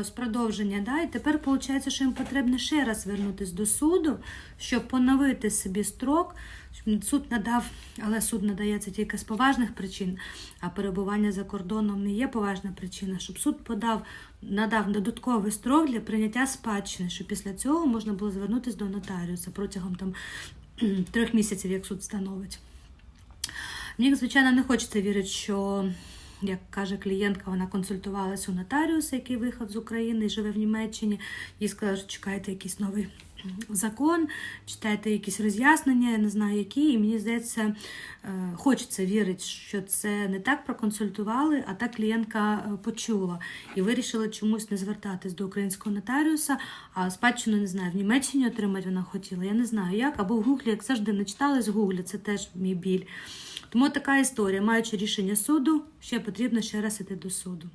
Ось продовження. Да? І тепер виходить, що їм потрібно ще раз звернутися до суду, щоб поновити собі строк. Суд надав, але суд надається тільки з поважних причин, а перебування за кордоном не є поважна причина, щоб суд подав, надав додатковий строк для прийняття спадщини, щоб після цього можна було звернутися до нотаріуса протягом там, трьох місяців, як суд встановить. Мені, звичайно, не хочеться вірити, що, як каже клієнтка, вона консультувалася у нотаріуса, який виїхав з України і живе в Німеччині. Їй сказали, що чекайте якийсь новий закон, читайте якісь роз'яснення, я не знаю які. І мені здається, е, хочеться вірити, що це не так проконсультували, а так клієнтка е, почула і вирішила чомусь не звертатись до українського нотаріуса, а спадщину не знаю, в Німеччині отримати вона хотіла. Я не знаю як, або в Гуглі, як завжди, не читали з Гуглі, це теж мій біль. Тому така історія. Маючи рішення суду, ще потрібно ще раз іти до суду.